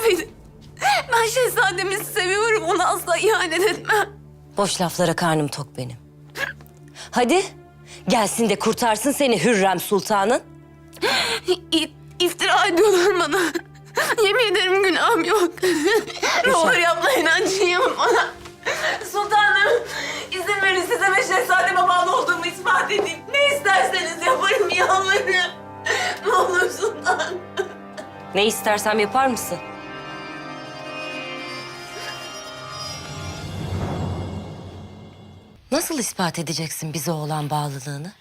affedin. Ben şehzademi seviyorum. Ona asla ihanet etmem. Boş laflara karnım tok benim. Hadi gelsin de kurtarsın seni Hürrem Sultan'ın. İ- iftira ediyorlar bana. Yemin ederim günahım yok. ne olur yapmayın acıyım bana. Sultanım, izin verin size ve şehzademe bağlı olduğumu ispat edeyim. Ne isterseniz yaparım yalvarırım. Ne olur sultan. Ne istersem yapar mısın? Nasıl ispat edeceksin bize olan bağlılığını?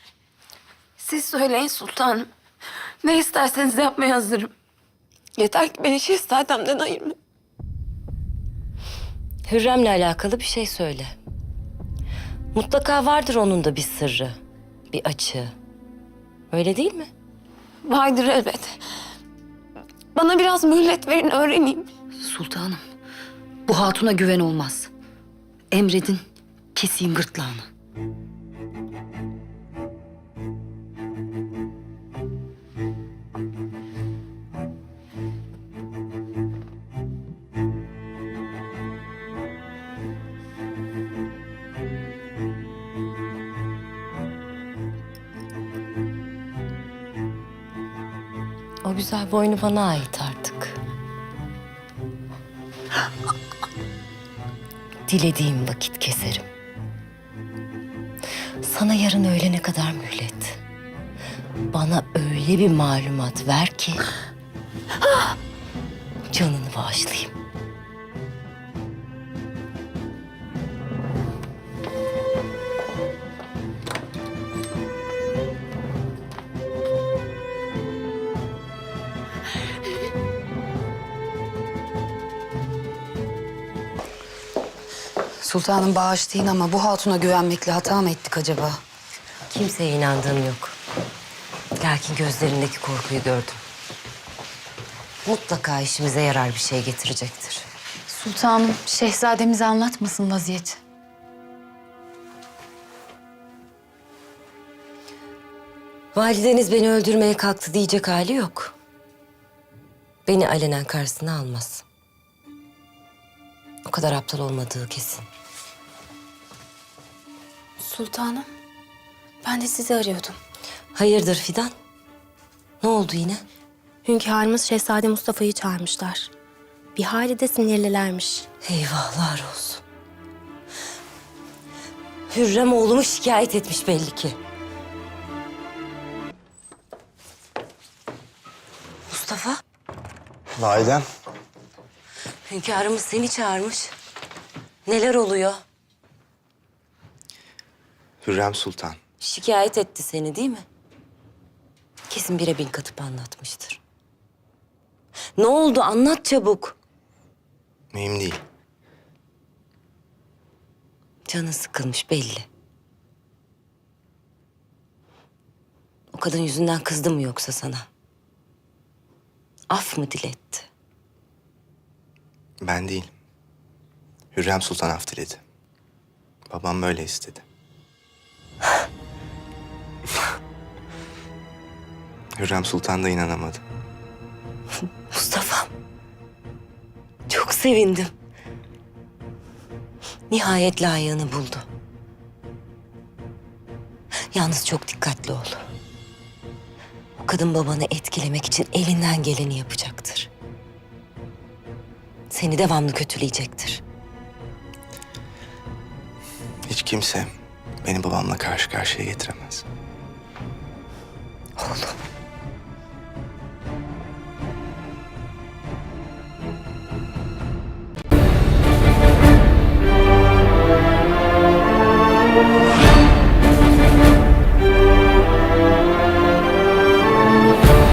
Siz söyleyin sultanım. Ne isterseniz yapmaya hazırım. Yeter ki beni şehzademden ayırmayın. Hürrem'le alakalı bir şey söyle. Mutlaka vardır onun da bir sırrı, bir açığı. Öyle değil mi? Vardır elbet. Bana biraz mühlet verin öğreneyim. Sultanım, bu hatuna güven olmaz. Emredin, keseyim gırtlağını. O güzel boynu bana ait artık. Dilediğim vakit keserim. Sana yarın öğlene kadar mühlet. Bana öyle bir malumat ver ki... ...canını bağışlayayım. Sultanım bağışlayın ama bu hatuna güvenmekle hata mı ettik acaba? Kimseye inandığım yok. Lakin gözlerindeki korkuyu gördüm. Mutlaka işimize yarar bir şey getirecektir. Sultanım, şehzademize anlatmasın vaziyeti. Valideniz beni öldürmeye kalktı diyecek hali yok. Beni alenen karşısına almaz. O kadar aptal olmadığı kesin. Sultanım, ben de sizi arıyordum. Hayırdır Fidan? Ne oldu yine? Hünkârımız Şehzade Mustafa'yı çağırmışlar. Bir hali de sinirlilermiş. Eyvahlar olsun. Hürrem oğlumu şikayet etmiş belli ki. Mustafa, Validem. hünkârımız seni çağırmış. Neler oluyor? Hürrem Sultan. Şikayet etti seni değil mi? Kesin bire bin katıp anlatmıştır. Ne oldu anlat çabuk. Mühim değil. Canın sıkılmış belli. O kadın yüzünden kızdı mı yoksa sana? Af mı diletti? Ben değil. Hürrem Sultan af diledi. Babam böyle istedi. Hürrem Sultan da inanamadı. Mustafa'm. Çok sevindim. Nihayet layığını buldu. Yalnız çok dikkatli ol. O kadın babanı etkilemek için elinden geleni yapacaktır. Seni devamlı kötüleyecektir. Hiç kimse beni babamla karşı karşıya getiremez. Oğlum.